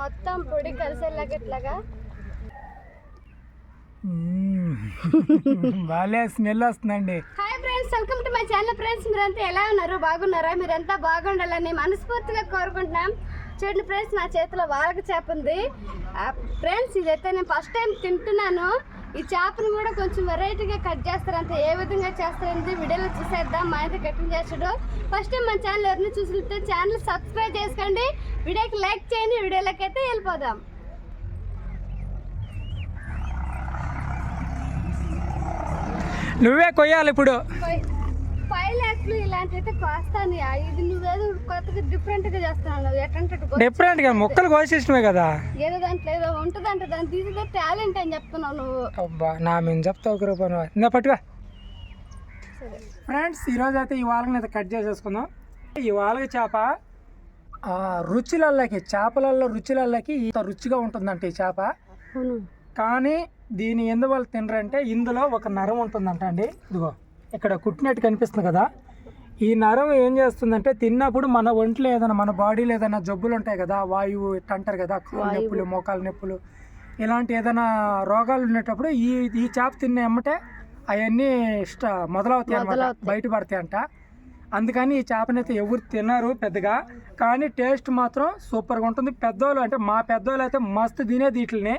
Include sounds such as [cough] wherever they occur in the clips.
మొత్తం పొడి కలిసేలాగా ఇట్లాగా. స్మెల్ వస్తుందండి. Hi friends welcome to my channel friends మీరంతా ఎలా ఉన్నారు? బాగున్నారా? మీరంతా బాగుండాలని మనస్ఫూర్తిగా కోరుకుంటున్నాం. చూడండి ఫ్రెండ్స్ నా చేతిలో వాళ్ళకి చేప ఉంది. ఫ్రెండ్స్ ఇదైతే నేను ఫస్ట్ టైం తింటున్నాను. ఈ చేపను కూడా కొంచెం వెరైటీగా కట్ చేస్తారంటే. ఏ విధంగా చేస్తారంటే వీడియోలో చూసేద్దాం. మా అయితే కటింగ్ చేసాడు ఫస్ట్ టైం మన ఛానల్ ఎవరిని చూసితే ఛానల్ సబ్స్క్రైబ్ చేసుకోండి. వీడియోకి లైక్ చేయండి. వీడియోలోకి అయితే వెళ్ళిపోదాం. నువ్వే కొయ్యాలి ఇప్పుడు. ఫైవ్ ల్యాక్స్ ఇలాంటి అయితే కోస్తాను ఇది నువ్వేదో కొత్తగా డిఫరెంట్గా చేస్తున్నావు ఎట్టంటే డిఫరెంట్గా మొక్కలు కోసేసినవే కదా. ఏదో దాంట్లో ఏదో ఉంటుందంట. దాన్ని తీసితే టాలెంట్ అని చెప్తున్నావు నువ్వు. అబ్బా నా మేము చెప్తా ఒక రూపాయి నువ్వు. ఇందా పట్టుగా ఫ్రెండ్స్ ఈరోజు అయితే ఈ అయితే కట్ చేసేసుకుందాం. ఈ వాలక చేప ఆ, రుచులల్లకి చేపలల్లో రుచులల్లకి ఇంత రుచిగా ఉంటుందంట ఈ చేప. కానీ దీని ఎందువల్ల తినరంటే ఇందులో ఒక నరం ఉంటుందంట అండి. ఇదిగో ఇక్కడ కుట్టినట్టు కనిపిస్తుంది కదా. ఈ నరం ఏం చేస్తుందంటే తిన్నప్పుడు మన ఒంట్లో ఏదైనా మన బాడీలో ఏదైనా జబ్బులు ఉంటాయి కదా వాయువు ఇట్ట అంటారు కదా కాళ్ళ నొప్పులు మోకాలు నొప్పులు ఇలాంటి ఏదైనా రోగాలు ఉండేటప్పుడు ఈ ఈ చేప తిన్న ఎమ్మటే అవన్నీ ఇష్ట మొదలవుతాయి అనమాట బయటపడతాయి అంట. అందుకని ఈ చేపనైతే ఎవరు తినరు పెద్దగా కానీ టేస్ట్ మాత్రం సూపర్గా ఉంటుంది. పెద్దోళ్ళు అంటే మా పెద్దోళ్ళు అయితే మస్తు తినేది వీటిని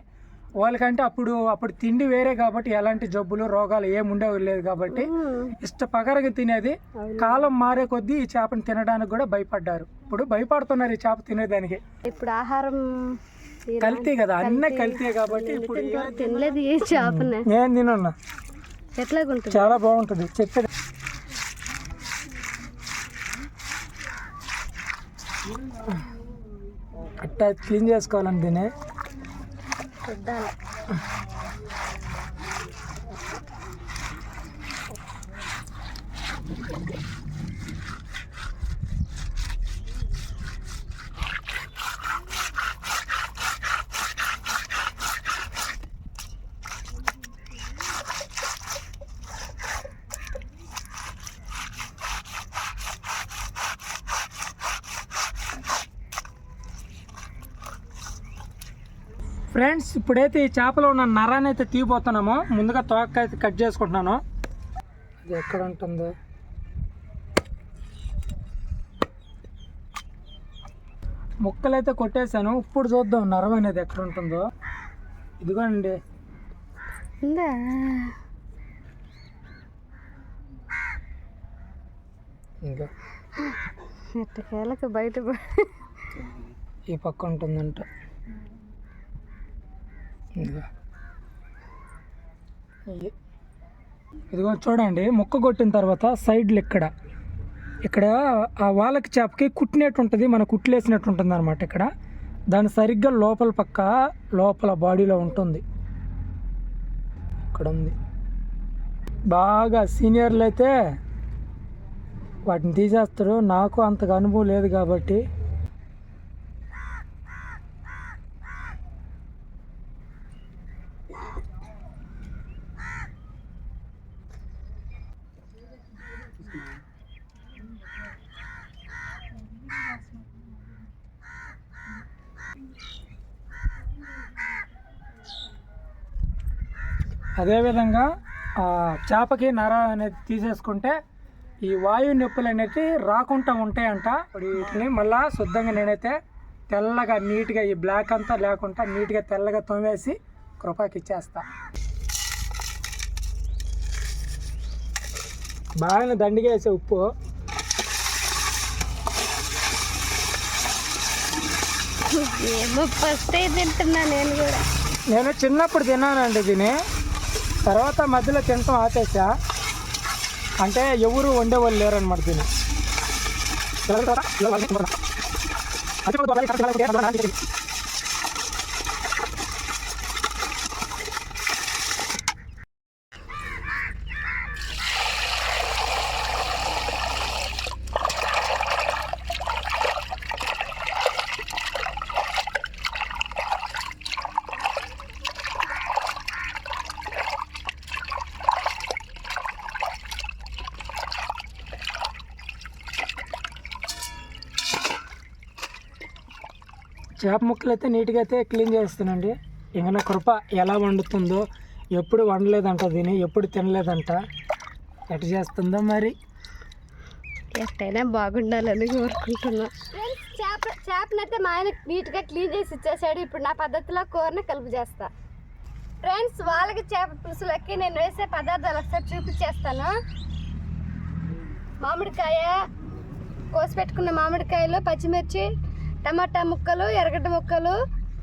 వాళ్ళకంటే అప్పుడు అప్పుడు తిండి వేరే కాబట్టి ఎలాంటి జబ్బులు రోగాలు ఏమి ఉండేవి లేదు కాబట్టి ఇష్టపగరగా తినేది. కాలం మారే కొద్దీ ఈ చేపను తినడానికి కూడా భయపడ్డారు. ఇప్పుడు భయపడుతున్నారు ఈ చేప తినేదానికి. ఇప్పుడు ఆహారం కల్తీ కదా అన్నీ కల్తీ. కాబట్టి ఇప్పుడు తినలేదు ఏ చేపనే. నేను తినున్నా ఎట్లాగుంటుంది? చాలా బాగుంటుంది. చెప్పేది అట్టా క్లీన్ చేసుకోవాలని దీన్ని చూద్దాం. ఫ్రెండ్స్ ఇప్పుడైతే ఈ చేపలో ఉన్న నరాన్ని అయితే తీయబోతున్నాము. ముందుగా తోక అయితే కట్ చేసుకుంటున్నాను. ఇది ఎక్కడ ఉంటుందో. ముక్కలు అయితే కొట్టేశాను. ఇప్పుడు చూద్దాం నరం అనేది ఎక్కడ ఉంటుందో. ఇదిగోండి ఇంకా. బయట ఈ పక్క ఉంటుందంట. ఇదిగో. ఇది- ఇదిగో చూడండి ముక్క కొట్టిన తర్వాత సైడ్లు ఇక్కడ. ఇక్కడ ఆ వాళ్ళకి చేపకి కుట్టినట్టు ఉంటుంది మన కుట్లేసినట్టు ఉంటుంది అనమాట ఇక్కడ. దాని సరిగ్గా లోపల పక్క లోపల బాడీలో ఉంటుంది. ఇక్కడ ఉంది బాగా సీనియర్లు అయితే వాటిని తీసేస్తారు. నాకు అంతగా అనుభవం లేదు కాబట్టి అదేవిధంగా ఆ చేపకి నర అనేది తీసేసుకుంటే ఈ వాయు నొప్పులు అనేవి రాకుండా ఉంటాయంట. వీటిని మళ్ళా శుద్ధంగా నేనైతే తెల్లగా నీట్గా ఈ బ్లాక్ అంతా లేకుండా నీట్గా తెల్లగా తోమేసి కృపాకి ఇచ్చేస్తా. బాగా దండిగా వేసే ఉప్పు. ఏమో ఫస్ట్ తింటున్నా నేను కూడా. నేను చిన్నప్పుడు తిన్నానండి దీన్ని. తర్వాత మధ్యలో తినటం ఆపేసా? అంటే ఎవరు వండేవాళ్ళు లేరు అనమాట దీన్ని అంటే చేప ముక్కలు అయితే నీట్గా అయితే క్లీన్ చేస్తానండి ఇంకా నా కృప ఎలా వండుతుందో ఎప్పుడు వండలేదంట దీని ఎప్పుడు తినలేదంట. ఎటు చేస్తుందో మరి. ఎట్టయినా బాగుండాలని కోరుకుంటున్నా. ఫ్రెండ్స్ చేప చేపనైతే మా ఆయన నీట్గా క్లీన్ చేసి ఇచ్చేసాడు. ఇప్పుడు నా పద్ధతిలో కూరని కలుపు చేస్తా. ఫ్రెండ్స్ వాళ్ళకి చేప పులుసులకి నేను వేసే పదార్థాలు ఒకసారి చూపించేస్తాను. మామిడికాయ కోసి పెట్టుకున్న మామిడికాయలు పచ్చిమిర్చి టమాటా ముక్కలు ఎర్రగడ్డ ముక్కలు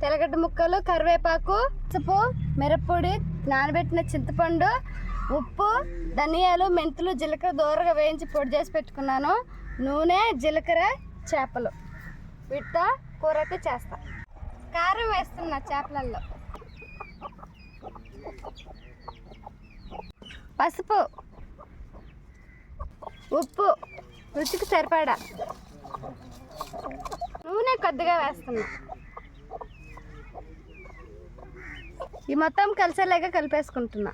తెల్లగడ్డ ముక్కలు కరివేపాకు పసుపు మిరప్పొడి నానబెట్టిన చింతపండు ఉప్పు ధనియాలు మెంతులు జీలకర్ర దూరగా వేయించి పొడి చేసి పెట్టుకున్నాను. నూనె జీలకర్ర చేపలు. వీటితో కూర అయితే చేస్తా. కారం వేస్తున్నా చేపలలో పసుపు ఉప్పు రుచికి సరిపడా. నూనె కొద్దిగా వేస్తున్నా. ఈ మొత్తం కలిసేలాగా కలిపేసుకుంటున్నా.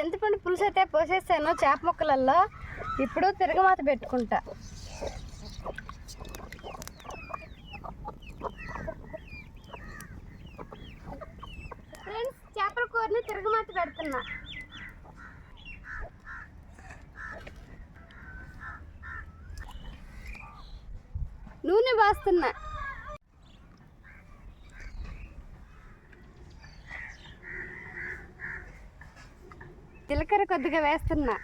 చింతపండు పులుసు అయితే పోసేసాను చేప ముక్కలలో ఇప్పుడు తిరగమాత పెట్టుకుంటా. ఫ్రెండ్స్ చేపల కూరని తిరగమాత పెడుతున్నా. నూనె వాస్తున్నా జీలకర్ర కొద్దిగా వేస్తున్నా.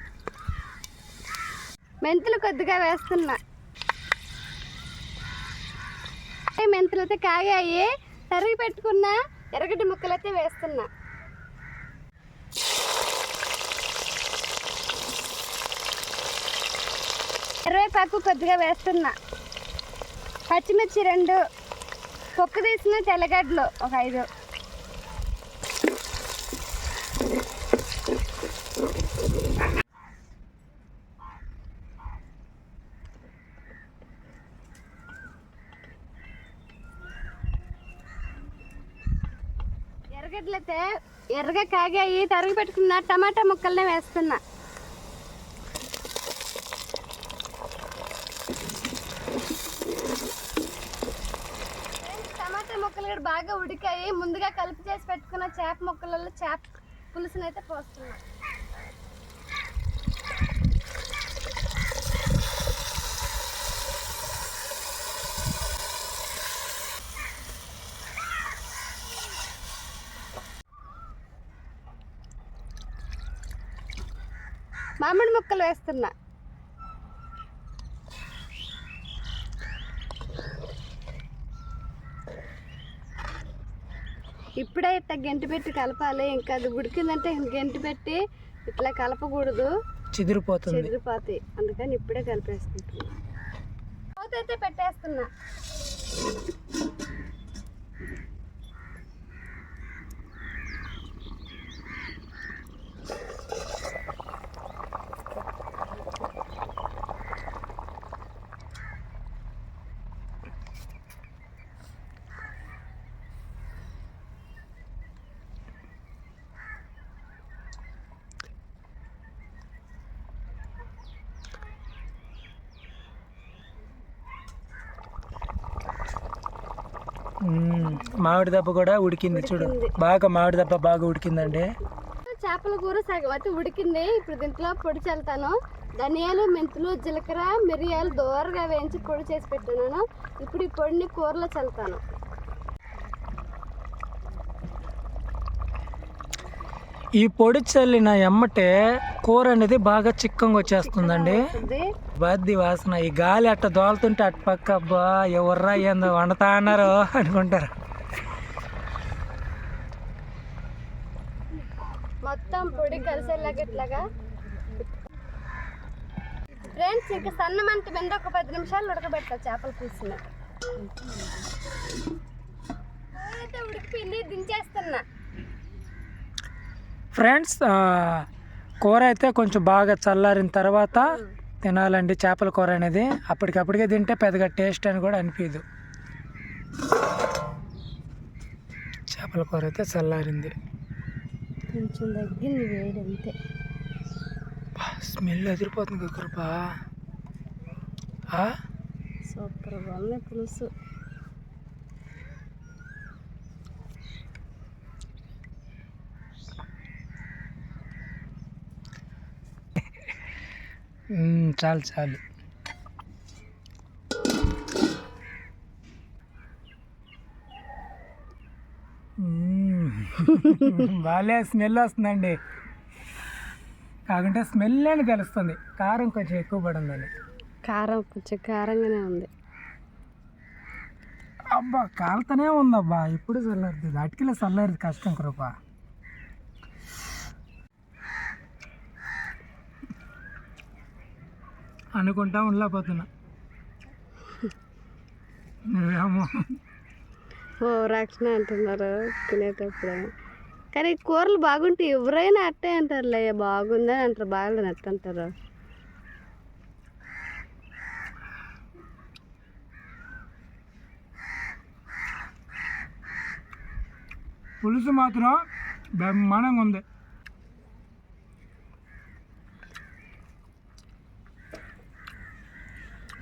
మెంతులు కొద్దిగా వేస్తున్నా. మెంతులు అయితే కాగాయి తరిగి పెట్టుకున్న ఎరగటి ముక్కలు అయితే వేస్తున్నా. కరివేపాకు కొద్దిగా వేస్తున్నా. పచ్చిమిర్చి రెండు పొక్కు తీసిన తెల్లగడ్డలు ఒక ఐదు. ఎర్రగడ్డలైతే ఎర్రగా కాగాయి తరుగు పెట్టుకున్న టమాటా ముక్కలనే వేస్తున్నా. టమాటా ముక్కలు కూడా బాగా ఉడికాయి. ముందుగా కలిపి చేసి పెట్టుకున్న చేప ముక్కలలో చేప పులుసునైతే పోస్తున్నా. మామిడి ముక్కలు వేస్తున్నా. ఇప్పుడే ఇట్లా గెంటి పెట్టి కలపాలి. ఇంకా అది ఉడికిందంటే గెంటి పెట్టి ఇట్లా కలపకూడదు. చిదిరిపోతుంది. చెదిరిపోతాయి. అందుకని ఇప్పుడే కలిపేసుకుంటున్నా. అయితే పెట్టేస్తున్నా. మామిడి దెబ్బ కూడా ఉడికింది చూడు. బాగా మామిడి దెబ్బ బాగా ఉడికిందండి. చేపల కూర సగం అయితే ఉడికింది. ఇప్పుడు దీంట్లో పొడి చల్లుతాను. ధనియాలు మెంతులు జీలకర్ర మిరియాలు దోరగా వేయించి పొడి చేసి పెట్టినాను ఇప్పుడు ఈ పొడిని కూరలో చల్లుతాను. ఈ పొడి చల్లిన ఎమ్మటే కూర అనేది బాగా చిక్కంగా వచ్చేస్తుందండి. బద్ది వాసన ఈ గాలి అట్ట దోలుతుంటే అటు పక్క అబ్బా ఎవర్రా ఏందో వండుతా అన్నారు అనుకుంటారు. మొత్తం పొడి కలిసేలాగా ఫ్రెండ్స్ ఇంకా సన్న మంట మీద ఒక పది నిమిషాలు చేపలు చేపల పులుసుని. ఉడికిపోయింది దించేస్తున్నా. ఫ్రెండ్స్ కూర అయితే కొంచెం బాగా చల్లారిన తర్వాత తినాలండి చేపల కూర అనేది. అప్పటికప్పటికే తింటే పెద్దగా టేస్ట్ అని కూడా అనిపించదు చేపల కూర అయితే చల్లారింది. కొంచెం తగ్గింది వేడి అంతే. స్మెల్ ఎదిరిపోతుంది కృపా. సూపర్ బాగుంది పులుసు. చాలు చాలు. బాగా [laughs] స్మెల్ వస్తుందండి. కాకుంటే స్మెల్ అని తెలుస్తుంది. కారం కొంచెం ఎక్కువ పడిందని. కారం కొంచెం కారంగానే ఉంది. అబ్బా కాలుతూనే ఉందబ్బా. ఇప్పుడు చల్లారుతుంది? అటుకిలో చల్లారిది కష్టం కృప. అనుకుంటా ఉండలేకపోతున్నా. నువ్వేమో ఓ రక్షణ అంటున్నారు. తినేటప్పుడు కానీ కూరలు బాగుంటాయి. ఎవరైనా అట్టే అంటారులే. బాగుందని అంటారు. బాగలేదని అట్ట అంటారు. పులుసు మాత్రం బ్రహ్మాండంగా ఉంది.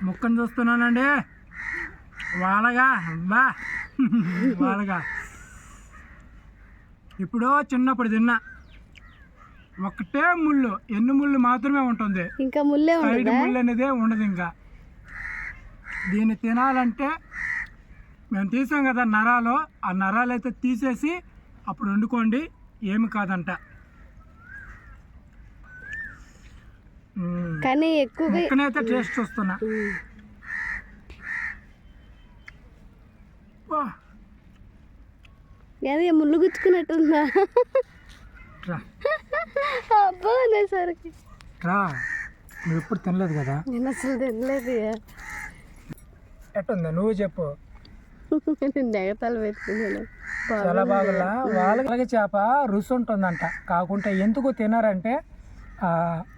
ముక్కను చూస్తున్నానండి. వాలగా బా. వాలగా ఇప్పుడు చిన్నప్పుడు తిన్నా ఒకటే ముళ్ళు ఎన్ని ముళ్ళు మాత్రమే ఉంటుంది. ఇంకా ముల్లే సైడ్ ఉండదా? ముళ్ళు అనేదే ఉండదు ఇంకా. దీన్ని తినాలంటే మేము తీసాం కదా నరాలు. ఆ నరాలు అయితే తీసేసి అప్పుడు వండుకోండి. ఏమి కాదంట మ్మ్. కానీ ఎక్కువగా ముక్కనైతే టేస్ట్ చూస్తున్నా. ఉమ్. వా, అదే ముళ్ళు గుచ్చుకున్నట్టుందా? రా. అబ్బా అనేసరికి రా. నువ్వు ఎప్పుడు తినలేదు కదా? నేను అసలు తినలేదు ఎట్టుంది నువ్వు చెప్పు. నెగతాలు పెట్టుకున్నాను. చాలా బాగులా వాళ్ళకి చేప రుచి ఉంటుందంట. కాకుంటే ఎందుకు తినారంటే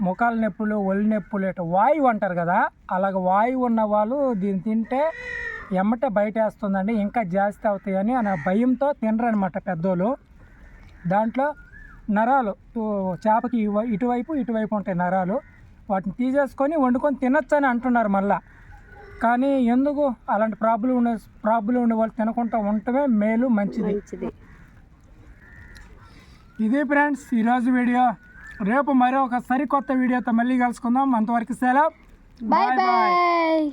ముఖాల నొప్పులు ఒళ్ళు నొప్పులు ఇట్లా వాయువు అంటారు కదా అలాగ వాయువు ఉన్న వాళ్ళు దీన్ని తింటే ఎమ్మటే బయట వేస్తుందండి ఇంకా జాస్తి అవుతాయని అనే భయంతో తినరనమాట పెద్దోళ్ళు. దాంట్లో నరాలు చేపకి ఇటువైపు ఇటువైపు ఉంటాయి నరాలు. వాటిని తీసేసుకొని వండుకొని తినొచ్చు అని అంటున్నారు మళ్ళా. కానీ ఎందుకు అలాంటి ప్రాబ్లం ఉండే ప్రాబ్లం ఉండే వాళ్ళు తినకుండా ఉండటమే మేలు మంచిది. మంచిది. ఇది ఫ్రెండ్స్ ఈరోజు వీడియో. రేపు మరో ఒక సరికొత్త వీడియోతో మళ్ళీ కలుసుకుందాం. అంతవరకు సెలవు. Bye bye